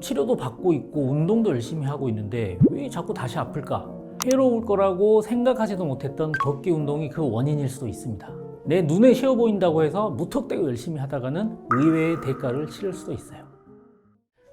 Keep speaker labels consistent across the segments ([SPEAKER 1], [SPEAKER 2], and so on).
[SPEAKER 1] 치료도 받고 있고 운동도 열심히 하고 있는데 왜 자꾸 다시 아플까? 해로울 거라고 생각하지도 못했던 걷기 운동이 그 원인일 수도 있습니다. 내 눈에 쉬워 보인다고 해서 무턱대고 열심히 하다가는 의외의 대가를 치를 수도 있어요.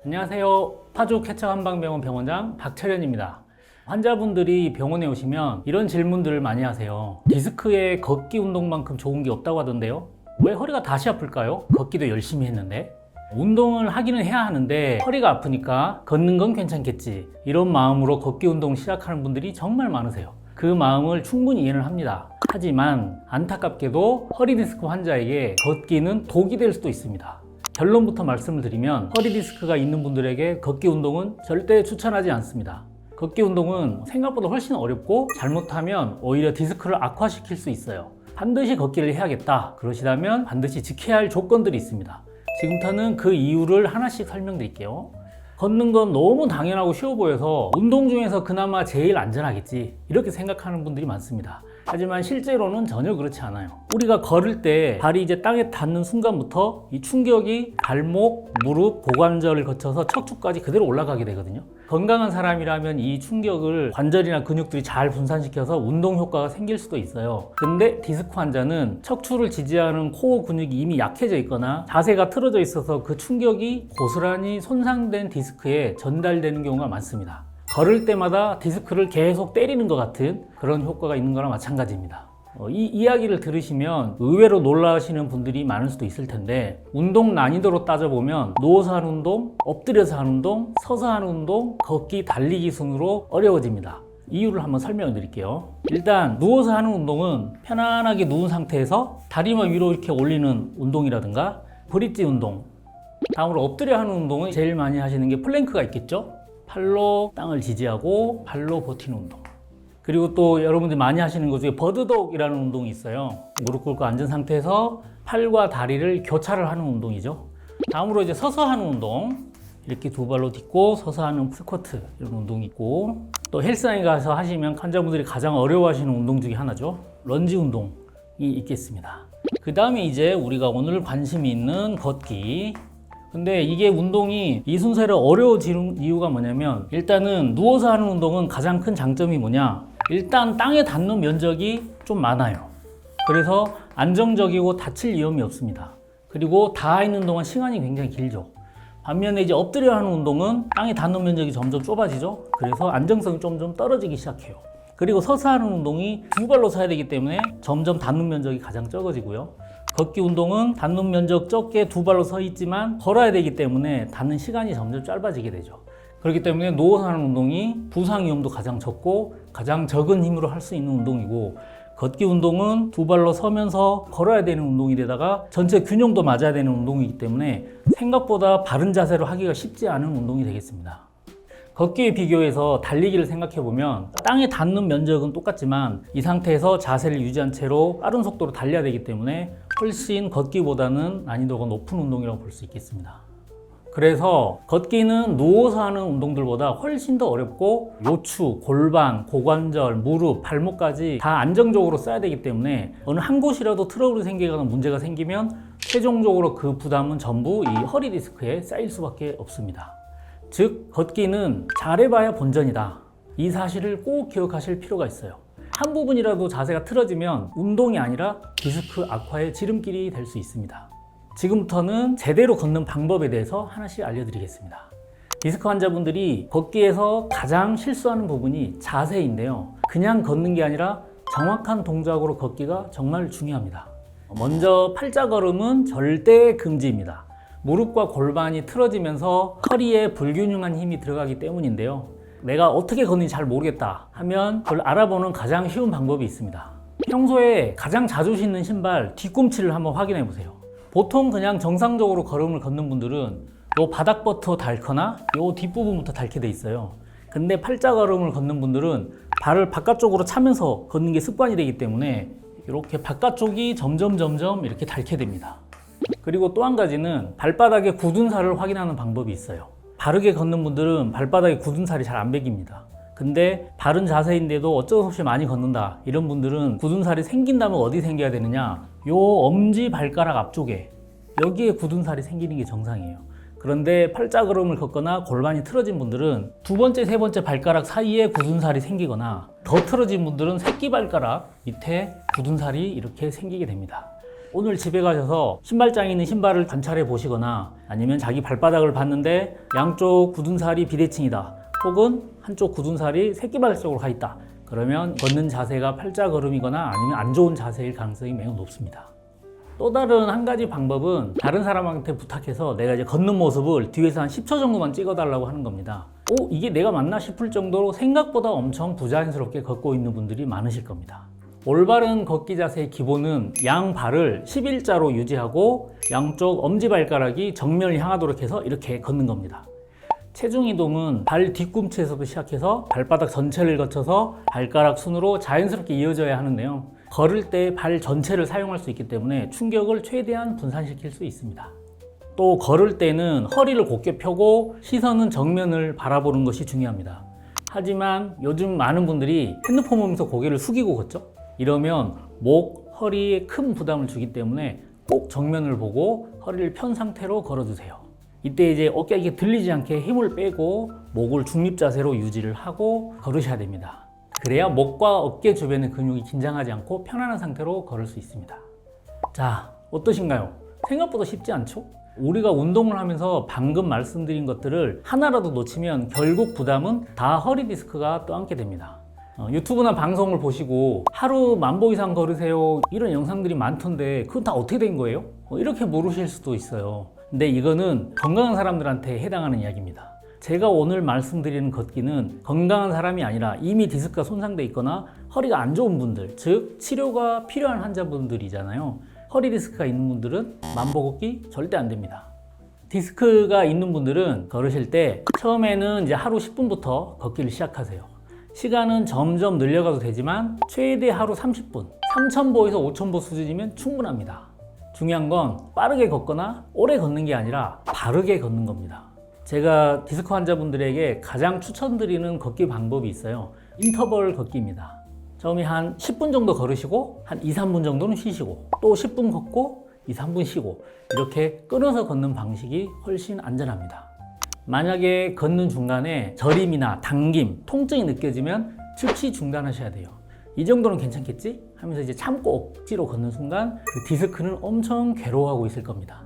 [SPEAKER 1] 안녕하세요. 파주 캐처 한방병원 병원장 박철현입니다. 환자분들이 병원에 오시면 이런 질문들을 많이 하세요. 디스크에 걷기 운동만큼 좋은 게 없다고 하던데요. 왜 허리가 다시 아플까요? 걷기도 열심히 했는데. 운동을 하기는 해야 하는데 허리가 아프니까 걷는 건 괜찮겠지. 이런 마음으로 걷기 운동 시작하는 분들이 정말 많으세요. 그 마음을 충분히 이해를 합니다. 하지만 안타깝게도 허리 디스크 환자에게 걷기는 독이 될 수도 있습니다. 결론부터 말씀을 드리면 허리 디스크가 있는 분들에게 걷기 운동은 절대 추천하지 않습니다. 걷기 운동은 생각보다 훨씬 어렵고 잘못하면 오히려 디스크를 악화시킬 수 있어요. 반드시 걷기를 해야겠다. 그러시다면 반드시 지켜야 할 조건들이 있습니다. 지금부터는 그 이유를 하나씩 설명드릴게요. 걷는 건 너무 당연하고 쉬워 보여서 운동 중에서 그나마 제일 안전하겠지 이렇게 생각하는 분들이 많습니다. 하지만 실제로는 전혀 그렇지 않아요. 우리가 걸을 때 발이 이제 땅에 닿는 순간부터 이 충격이 발목, 무릎, 고관절을 거쳐서 척추까지 그대로 올라가게 되거든요. 건강한 사람이라면 이 충격을 관절이나 근육들이 잘 분산시켜서 운동 효과가 생길 수도 있어요. 근데 디스크 환자는 척추를 지지하는 코어 근육이 이미 약해져 있거나 자세가 틀어져 있어서 그 충격이 고스란히 손상된 디스크에 전달되는 경우가 많습니다. 걸을 때마다 디스크를 계속 때리는 것 같은 그런 효과가 있는 거랑 마찬가지입니다. 어, 이 이야기를 들으시면 의외로 놀라시는 분들이 많을 수도 있을 텐데 운동 난이도로 따져보면 누워서 하는 운동, 엎드려서 하는 운동, 서서 하는 운동, 걷기, 달리기 순으로 어려워집니다. 이유를 한번 설명을 드릴게요. 일단 누워서 하는 운동은 편안하게 누운 상태에서 다리만 위로 이렇게 올리는 운동이라든가 브릿지 운동 다음으로 엎드려 하는 운동은 제일 많이 하시는 게 플랭크가 있겠죠? 팔로 땅을 지지하고 발로 버티는 운동. 그리고 또 여러분들이 많이 하시는 것 중에 버드독이라는 운동이 있어요. 무릎 꿇고 앉은 상태에서 팔과 다리를 교차를 하는 운동이죠. 다음으로 이제 서서 하는 운동. 이렇게 두 발로 딛고 서서 하는 스쿼트 이런 운동이 있고 또 헬스장에 가서 하시면 환자분들이 가장 어려워하시는 운동 중에 하나죠. 런지 운동이 있겠습니다. 그 다음에 이제 우리가 오늘 관심이 있는 걷기 근데 이게 운동이 이 순서로 어려워지는 이유가 뭐냐면 일단은 누워서 하는 운동은 가장 큰 장점이 뭐냐? 일단 땅에 닿는 면적이 좀 많아요. 그래서 안정적이고 다칠 위험이 없습니다. 그리고 닿아 있는 동안 시간이 굉장히 길죠. 반면에 이제 엎드려 하는 운동은 땅에 닿는 면적이 점점 좁아지죠. 그래서 안정성이 점점 떨어지기 시작해요. 그리고 서서 하는 운동이 두 발로 서야 되기 때문에 점점 닿는 면적이 가장 적어지고요 걷기 운동은 닿는 면적 적게 두 발로 서 있지만 걸어야 되기 때문에 닿는 시간이 점점 짧아지게 되죠. 그렇기 때문에 누워서 하는 운동이 부상 위험도 가장 적고 가장 적은 힘으로 할 수 있는 운동이고 걷기 운동은 두 발로 서면서 걸어야 되는 운동이 되다가 전체 균형도 맞아야 되는 운동이기 때문에 생각보다 바른 자세로 하기가 쉽지 않은 운동이 되겠습니다. 걷기에 비교해서 달리기를 생각해 보면 땅에 닿는 면적은 똑같지만 이 상태에서 자세를 유지한 채로 빠른 속도로 달려야 되기 때문에 훨씬 걷기보다는 난이도가 높은 운동이라고 볼 수 있겠습니다. 그래서 걷기는 누워서 하는 운동들보다 훨씬 더 어렵고 요추, 골반, 고관절, 무릎, 발목까지 다 안정적으로 써야 되기 때문에 어느 한 곳이라도 트러블이 생기거나 문제가 생기면 최종적으로 그 부담은 전부 이 허리 디스크에 쌓일 수밖에 없습니다. 즉 걷기는 잘해봐야 본전이다. 이 사실을 꼭 기억하실 필요가 있어요. 한 부분이라도 자세가 틀어지면 운동이 아니라 디스크 악화의 지름길이 될 수 있습니다. 지금부터는 제대로 걷는 방법에 대해서 하나씩 알려드리겠습니다. 디스크 환자분들이 걷기에서 가장 실수하는 부분이 자세인데요. 그냥 걷는 게 아니라 정확한 동작으로 걷기가 정말 중요합니다. 먼저 팔자 걸음은 절대 금지입니다. 무릎과 골반이 틀어지면서 허리에 불균형한 힘이 들어가기 때문인데요. 내가 어떻게 걷는지 잘 모르겠다 하면 그걸 알아보는 가장 쉬운 방법이 있습니다. 평소에 가장 자주 신는 신발 뒤꿈치를 한번 확인해 보세요. 보통 그냥 정상적으로 걸음을 걷는 분들은 요 바닥부터 닳거나 요 뒷부분부터 닳게 돼 있어요. 근데 팔자 걸음을 걷는 분들은 발을 바깥쪽으로 차면서 걷는 게 습관이 되기 때문에 이렇게 바깥쪽이 점점 점점 이렇게 닳게 됩니다. 그리고 또 한 가지는 발바닥에 굳은 살을 확인하는 방법이 있어요. 바르게 걷는 분들은 발바닥에 굳은 살이 잘 안 배깁니다. 근데 바른 자세인데도 어쩔 수 없이 많이 걷는다. 이런 분들은 굳은 살이 생긴다면 어디 생겨야 되느냐? 요 엄지 발가락 앞쪽에 여기에 굳은 살이 생기는 게 정상이에요. 그런데 팔자걸음을 걷거나 골반이 틀어진 분들은 두 번째, 세 번째 발가락 사이에 굳은 살이 생기거나 더 틀어진 분들은 새끼 발가락 밑에 굳은 살이 이렇게 생기게 됩니다. 오늘 집에 가셔서 신발장에 있는 신발을 관찰해 보시거나 아니면 자기 발바닥을 봤는데 양쪽 굳은 살이 비대칭이다. 혹은 한쪽 굳은 살이 새끼발 쪽으로 가 있다. 그러면 걷는 자세가 팔자 걸음이거나 아니면 안 좋은 자세일 가능성이 매우 높습니다. 또 다른 한 가지 방법은 다른 사람한테 부탁해서 내가 이제 걷는 모습을 뒤에서 한 10초 정도만 찍어달라고 하는 겁니다. 오, 이게 내가 맞나 싶을 정도로 생각보다 엄청 부자연스럽게 걷고 있는 분들이 많으실 겁니다. 올바른 걷기 자세의 기본은 양 발을 11자로 유지하고 양쪽 엄지발가락이 정면을 향하도록 해서 이렇게 걷는 겁니다. 체중 이동은 발 뒤꿈치에서도 시작해서 발바닥 전체를 거쳐서 발가락 순으로 자연스럽게 이어져야 하는데요. 걸을 때 발 전체를 사용할 수 있기 때문에 충격을 최대한 분산시킬 수 있습니다. 또 걸을 때는 허리를 곧게 펴고 시선은 정면을 바라보는 것이 중요합니다. 하지만 요즘 많은 분들이 핸드폰 보면서 고개를 숙이고 걷죠? 이러면 목, 허리에 큰 부담을 주기 때문에 꼭 정면을 보고 허리를 편 상태로 걸어주세요. 이때 이제 어깨가 들리지 않게 힘을 빼고 목을 중립 자세로 유지를 하고 걸으셔야 됩니다. 그래야 목과 어깨 주변의 근육이 긴장하지 않고 편안한 상태로 걸을 수 있습니다. 자, 어떠신가요? 생각보다 쉽지 않죠? 우리가 운동을 하면서 방금 말씀드린 것들을 하나라도 놓치면 결국 부담은 다 허리 디스크가 떠안게 됩니다. 어, 유튜브나 방송을 보시고 하루 만보 이상 걸으세요 이런 영상들이 많던데 그건 다 어떻게 된 거예요? 어, 이렇게 물으실 수도 있어요. 근데 이거는 건강한 사람들한테 해당하는 이야기입니다. 제가 오늘 말씀드리는 걷기는 건강한 사람이 아니라 이미 디스크가 손상돼 있거나 허리가 안 좋은 분들, 즉 치료가 필요한 환자분들이잖아요. 허리 디스크가 있는 분들은 만보 걷기 절대 안 됩니다. 디스크가 있는 분들은 걸으실 때 처음에는 이제 하루 10분부터 걷기를 시작하세요. 시간은 점점 늘려가도 되지만 최대 하루 30분, 3,000보에서 5,000보 수준이면 충분합니다. 중요한 건 빠르게 걷거나 오래 걷는 게 아니라 바르게 걷는 겁니다. 제가 디스크 환자분들에게 가장 추천드리는 걷기 방법이 있어요. 인터벌 걷기입니다. 처음에 한 10분 정도 걸으시고 한 2, 3분 정도는 쉬시고 또 10분 걷고 2, 3분 쉬고 이렇게 끊어서 걷는 방식이 훨씬 안전합니다. 만약에 걷는 중간에 저림이나 당김, 통증이 느껴지면 즉시 중단하셔야 돼요. 이 정도는 괜찮겠지? 하면서 이제 참고 억지로 걷는 순간 그 디스크는 엄청 괴로워하고 있을 겁니다.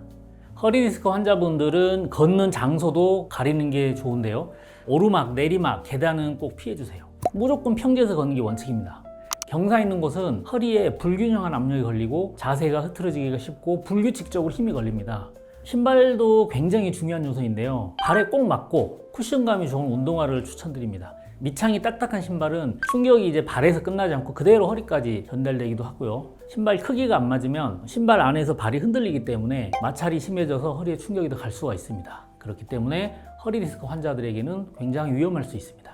[SPEAKER 1] 허리 디스크 환자분들은 걷는 장소도 가리는 게 좋은데요. 오르막, 내리막, 계단은 꼭 피해주세요. 무조건 평지에서 걷는 게 원칙입니다. 경사 있는 곳은 허리에 불균형한 압력이 걸리고 자세가 흐트러지기가 쉽고 불규칙적으로 힘이 걸립니다. 신발도 굉장히 중요한 요소인데요. 발에 꼭 맞고 쿠션감이 좋은 운동화를 추천드립니다. 밑창이 딱딱한 신발은 충격이 이제 발에서 끝나지 않고 그대로 허리까지 전달되기도 하고요. 신발 크기가 안 맞으면 신발 안에서 발이 흔들리기 때문에 마찰이 심해져서 허리에 충격이 더 갈 수가 있습니다. 그렇기 때문에 허리 디스크 환자들에게는 굉장히 위험할 수 있습니다.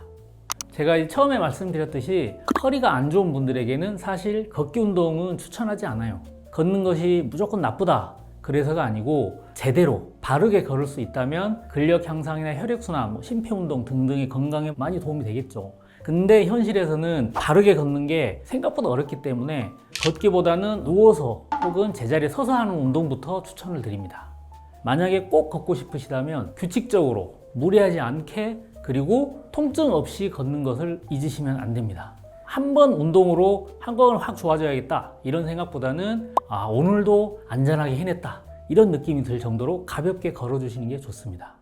[SPEAKER 1] 제가 처음에 말씀드렸듯이 허리가 안 좋은 분들에게는 사실 걷기 운동은 추천하지 않아요. 걷는 것이 무조건 나쁘다. 그래서가 아니고 제대로 바르게 걸을 수 있다면 근력 향상이나 혈액순환, 뭐 심폐운동 등등의 건강에 많이 도움이 되겠죠. 근데 현실에서는 바르게 걷는 게 생각보다 어렵기 때문에 걷기보다는 누워서 혹은 제자리에 서서 하는 운동부터 추천을 드립니다. 만약에 꼭 걷고 싶으시다면 규칙적으로 무리하지 않게 그리고 통증 없이 걷는 것을 잊으시면 안 됩니다. 한 번 운동으로 한꺼번에 확 좋아져야겠다 이런 생각보다는 아 오늘도 안전하게 해냈다 이런 느낌이 들 정도로 가볍게 걸어주시는 게 좋습니다.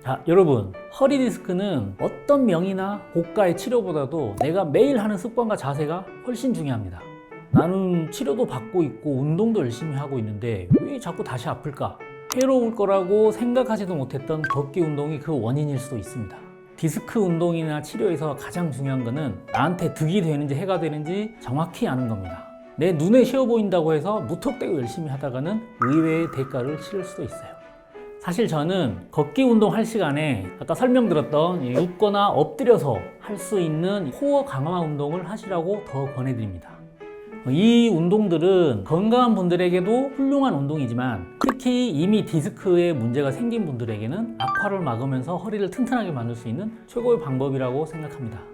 [SPEAKER 1] 자 여러분 허리 디스크는 어떤 명의나 고가의 치료보다도 내가 매일 하는 습관과 자세가 훨씬 중요합니다. 나는 치료도 받고 있고 운동도 열심히 하고 있는데 왜 자꾸 다시 아플까? 해로울 거라고 생각하지도 못했던 걷기 운동이 그 원인일 수도 있습니다. 디스크 운동이나 치료에서 가장 중요한 것은 나한테 득이 되는지 해가 되는지 정확히 아는 겁니다. 내 눈에 쉬워 보인다고 해서 무턱대고 열심히 하다가는 의외의 대가를 치를 수도 있어요. 사실 저는 걷기 운동 할 시간에 아까 설명드렸던 이 눕거나 엎드려서 할 수 있는 코어 강화 운동을 하시라고 더 권해드립니다. 이 운동들은 건강한 분들에게도 훌륭한 운동이지만 특히 이미 디스크에 문제가 생긴 분들에게는 악화를 막으면서 허리를 튼튼하게 만들 수 있는 최고의 방법이라고 생각합니다.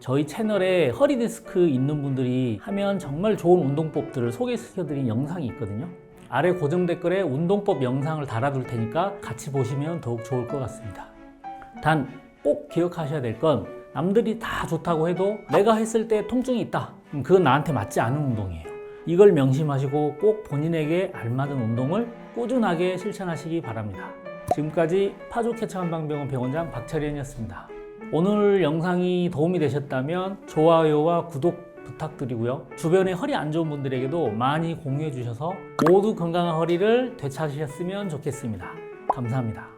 [SPEAKER 1] 저희 채널에 허리 디스크 있는 분들이 하면 정말 좋은 운동법들을 소개시켜드린 영상이 있거든요. 아래 고정 댓글에 운동법 영상을 달아둘 테니까 같이 보시면 더욱 좋을 것 같습니다. 단 꼭 기억하셔야 될 건 남들이 다 좋다고 해도 내가 했을 때 통증이 있다. 그럼 그건 나한테 맞지 않은 운동이에요. 이걸 명심하시고 꼭 본인에게 알맞은 운동을 꾸준하게 실천하시기 바랍니다. 지금까지 파주 캐처한방병원 병원장 박철현이었습니다. 오늘 영상이 도움이 되셨다면 좋아요와 구독 부탁드리고요. 주변에 허리 안 좋은 분들에게도 많이 공유해 주셔서 모두 건강한 허리를 되찾으셨으면 좋겠습니다. 감사합니다.